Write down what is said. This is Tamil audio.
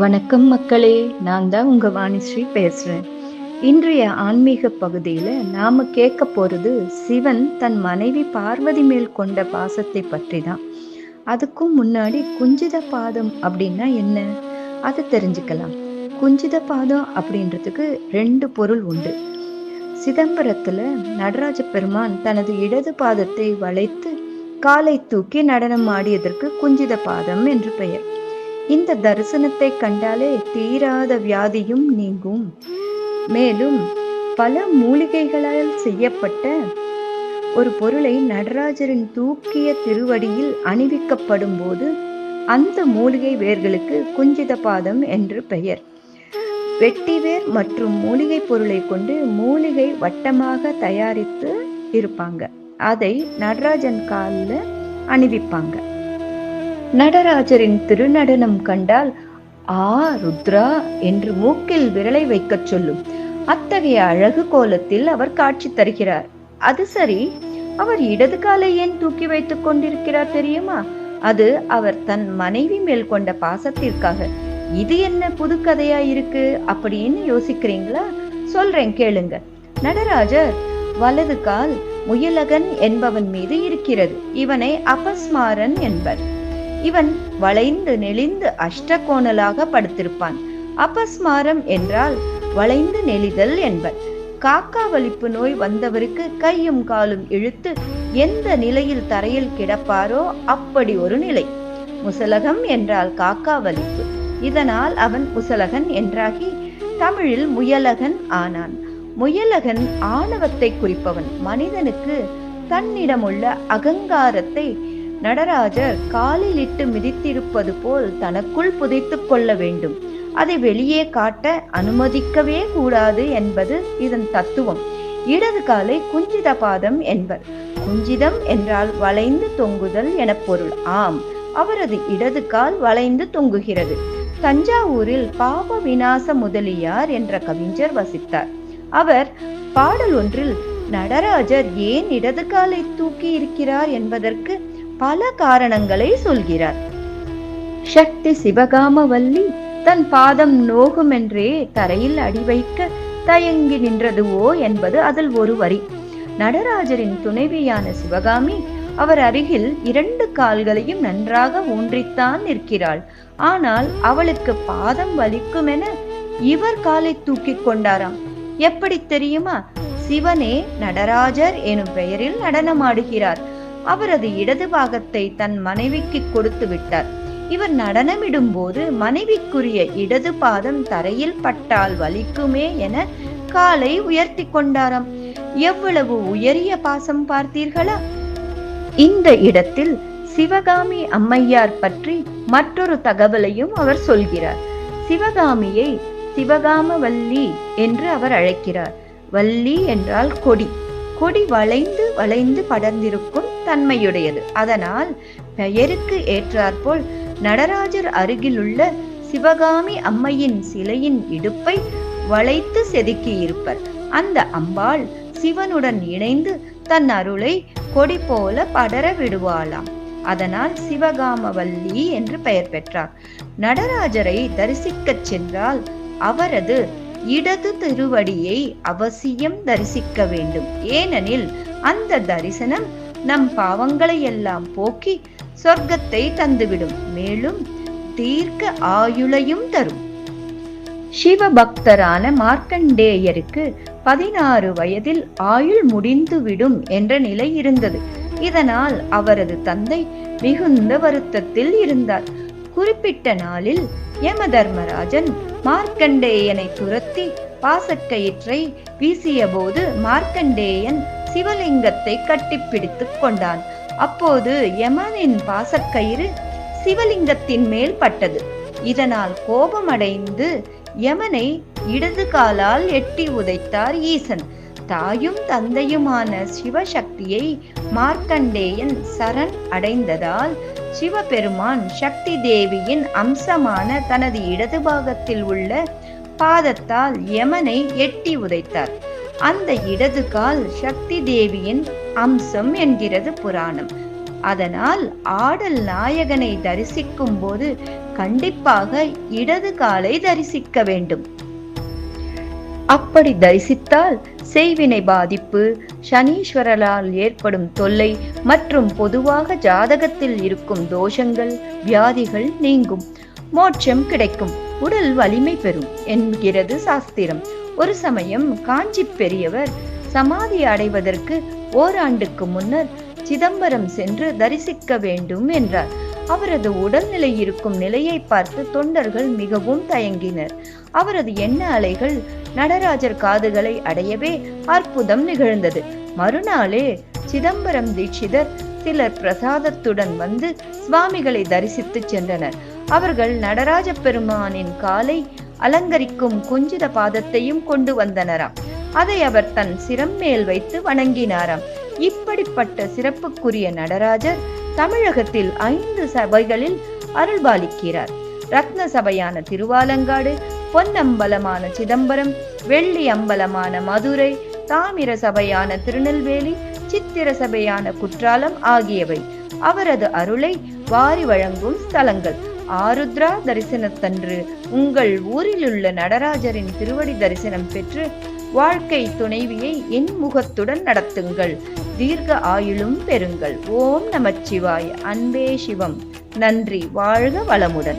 வணக்கம் மக்களே நான் தான் உங்க வாணிஸ்ரீ பேசுறேன். இன்றைய ஆன்மீக பகுதியில நாம கேட்க போறது சிவன் தன் மனைவி பார்வதி மேல் கொண்ட பாசத்தை பற்றி தான் அதுக்கும் முன்னாடி குஞ்சித பாதம் அப்படின்னா என்ன? அதை தெரிஞ்சுக்கலாம். குஞ்சித பாதம் அப்படின்றதுக்கு ரெண்டு பொருள் உண்டு. சிதம்பரத்துல நடராஜ பெருமான் தனது இடது பாதத்தை வளைத்து காலை தூக்கி நடனம் ஆடியதற்கு குஞ்சித பாதம் என்று பெயர். இந்த தரிசனத்தை கண்டாலே தீராத வியாதியும் நீங்கும். மேலும் பல மூலிகைகளால் செய்யப்பட்ட ஒரு பொருளை நடராஜரின் தூக்கிய திருவடியில் அணிவிக்கப்படும் போது அந்த மூலிகை வேர்களுக்கு குஞ்சித பாதம் என்று பெயர். வெட்டிவேர் மற்றும் மூலிகை பொருளை கொண்டு மூலிகை வட்டமாக தயாரித்து இருப்பாங்க. அதை நடராஜன் காலில் அணிவிப்பாங்க. நடராஜரின் திருநடனம் கண்டால் ஆ ருத்ரா என்று மூக்கில் விரலை வைக்கச் சொல்லும். அத்தகைய அழகு கோலத்தில் அவர் காட்சி தருகிறார். அது சரி அவர் இடது காலை ஏன் தூக்கி வைத்துக் கொண்டிருக்கிறார் தெரியுமா? அது அவர் தன் மனைவி மேல் கொண்ட பாசத்திற்காக. இது என்ன புது கதையா இருக்கு? அப்படின்னு யோசிக்கிறீங்களா? சொல்றேன் கேளுங்க. நடராஜர் வலது கால் முயலகன் என்பவன் மீது இருக்கிறது. இவனை அபஸ்மாரன் என்பர். இவன் வளைந்து நெளிந்து அஷ்டகோணலாக படுத்திருப்பான். அபஸ்மாரம் என்றால் வளைந்து நெளிதல் என்பர். காக்கா வலிப்பு நோய் வந்தவருக்கு கையும் காலும் இழுத்து எந்த நிலையில் தரையில் கிடப்பாரோ அப்படி ஒரு நிலை. முசலகம் என்றால் காக்கா வலிப்பு. இதனால் அவன் முசலகன் என்றாகி தமிழில் முயலகன் ஆனான். முயலகன் ஆணவத்தை குறிப்பவன். மனிதனுக்கு தன்னிடமுள்ள அகங்காரத்தை நடராஜர் காலில் இட்டு மிதித்திருப்பது போல் தனக்குள் புதைத்து கொள்ள வேண்டும். அதை வெளியே காட்ட அனுமதிக்கவே கூடாது என்பது இதன் தத்துவம். இடது காலை குஞ்சித பாதம் என்பர். குஞ்சிதம் என்றால் வளைந்து தொங்குதல் என பொருள். ஆம் அவரது இடது கால் வளைந்து தொங்குகிறது. தஞ்சாவூரில் பாப விநாச முதலியார் என்ற கவிஞர் வசித்தார். அவர் பாடல் ஒன்றில் நடராஜர் ஏன் இடது காலை தூக்கி இருக்கிறார்? என்பதற்கு பல காரணங்களை சொல்கிறார். சக்தி சிவகாமவல்லி தன் பாதம் நோகுமென்றே தரையில் அடி வைக்க தயங்கி நின்றதுவோ என்பது அதில் ஒரு வரி. நடராஜரின் துணைவியான சிவகாமி அவர் அருகில் இரண்டு கால்களையும் நன்றாக ஊன்றித்தான் நிற்கிறாள். ஆனால் அவளுக்கு பாதம் வலிக்குமென இவர் காலை தூக்கி கொண்டாராம். எப்படி தெரியுமா? சிவனே நடராஜர் எனும் பெயரில் நடனமாடுகிறார். அவரது இடது பாகத்தை தன் மனைவிக்கு கொடுத்து விட்டார். இவர் நடனமிடும் போது மனைவிக்குரிய இடது பாதம் தரையில் பட்டால் வலிக்குமே என காலை உயர்த்தி கொண்டாராம். எவ்வளவு உயரிய பாசம் பார்த்தீர்களா? இந்த இடத்தில் சிவகாமி அம்மையார் பற்றி மற்றொரு தகவலையும் அவர் சொல்கிறார். சிவகாமியை சிவகாம வள்ளி என்று அவர் அழைக்கிறார். வள்ளி என்றால் கொடி. கொடி வளைந்து வளைந்து படர்ந்திருக்கும் தன்மையுடையது. அதனால் பெயருக்கு ஏற்றாற்போல் நடராஜர் அருகிலுள்ள சிவகாமி அம்மையின் சிலையின் இடுப்பை வளைத்து செதுக்கியிருப்பர். அந்த அம்பாள் சிவனுடன் இணைந்து தன் அருளை கொடி போல படர விடுவாளாம். அதனால் சிவகாமவல்லி என்று பெயர் பெற்றார். நடராஜரை தரிசிக்கச் சென்றால் அவரது இடது திருவடியை அவசியம் தரிசிக்க வேண்டும். ஏனெனில் அந்த தரிசனம் நம் பாவங்களை எல்லாம் போக்கி சொர்க்கத்தை தந்துவிடும். மேலும் தீர்க்க ஆயுளையும் தரும். சிவபக்தரான மார்க்கண்டேயருக்கு பதினாறு வயதில் ஆயுள் முடிந்துவிடும் என்ற நிலை இருந்தது. இதனால் அவரது தந்தை மிகுந்த வருத்தத்தில் இருந்தார். குறிப்பிட்ட நாளில் யம தர்மராஜன் மார்க்கண்டேயனை துரத்தி பாசக்கயிற்றை வீசியபோது மார்க்கண்டேயன் சிவலிங்கத்தை கட்டிப்பிடித்துக் கொண்டான். அப்போது யமனின் பாசக்கயிறு சிவலிங்கத்தின் மேல் பட்டது. இதனால் கோபமடைந்து யமனை இடது காலால் எட்டி உதைத்தார் ஈசன். தாயும் தந்தையுமான சிவசக்தியை மார்க்கண்டேயன் சரண் அடைந்ததால் சிவபெருமான் சக்தி தேவியின் அம்சமான தனது இடது பாகத்தில் உள்ள பாதத்தால் யமனை எட்டி உதைத்தார். அந்த இடது கால் சக்தி தேவியின் அம்சம் என்கிறது புராணம். அதனால் ஆடல் நாயகனை தரிசிக்கும் போது கண்டிப்பாக இடது காலை தரிசிக்க வேண்டும். அப்படி தரிசித்தால் செய்வினை பாதிப்பு சனீஸ்வரரால் ஏற்படும் தொல்லை மற்றும் பொதுவாக ஜாதகத்தில் இருக்கும் தோஷங்கள் வியாதிகள் நீங்கும். மோட்சம் கிடைக்கும். உடல் வலிமை பெறும் என்கிறது சாஸ்திரம். ஒரு சமயம் காஞ்சி பெரியவர் சமாதி அடைவதற்கு ஓராண்டுக்கு முன்னர் சிதம்பரம் சென்று தரிசிக்க வேண்டும் என்றார். அவரது உடல்நிலை இருக்கும் நிலையை பார்த்து தொண்டர்கள் மிகவும் தயங்கினர். அவரது எண்ண அலைகள் நடராஜர் காதுகளை அடையவே அற்புதம் நிகழ்ந்தது. மறுநாளே சிதம்பரம் தீட்சிதர் சிலர் பிரசாதத்துடன் வந்து சுவாமிகளை தரிசித்து சென்றனர். அவர்கள் நடராஜ பெருமானின் காலை அலங்கரிக்கும் குஞ்சித பாதத்தையும் கொண்டு வந்தனராம். அதை அவர் தன் சிரம் மேல் வைத்து வணங்கினாராம். இப்படிப்பட்ட சிறப்புக்குரிய நடராஜர் தமிழகத்தில் ஐந்து சபைகளில் அருள்பாலிக்கிறார். ரத்ன சபையான திருவாலங்காடு பொன்னம்பலமான சிதம்பரம் வெள்ளி அம்பலமான மதுரை தாமிர சபையான திருநெல்வேலி சித்திர சபையான குற்றாலம் ஆகியவை அவரது அருளை வாரி வழங்கும் ஸ்தலங்கள். ஆருத்ரா தரிசனத்தன்று உங்கள் ஊரிலுள்ள நடராஜரின் திருவடி தரிசனம் பெற்று வாழ்க்கை துணைவியை என் முகத்துடன் நடத்துங்கள். தீர்க்க ஆயுளும் பெறுங்கள். ஓம் நமச்சிவாய. அன்பே சிவம். நன்றி. வாழ்க வளமுடன்.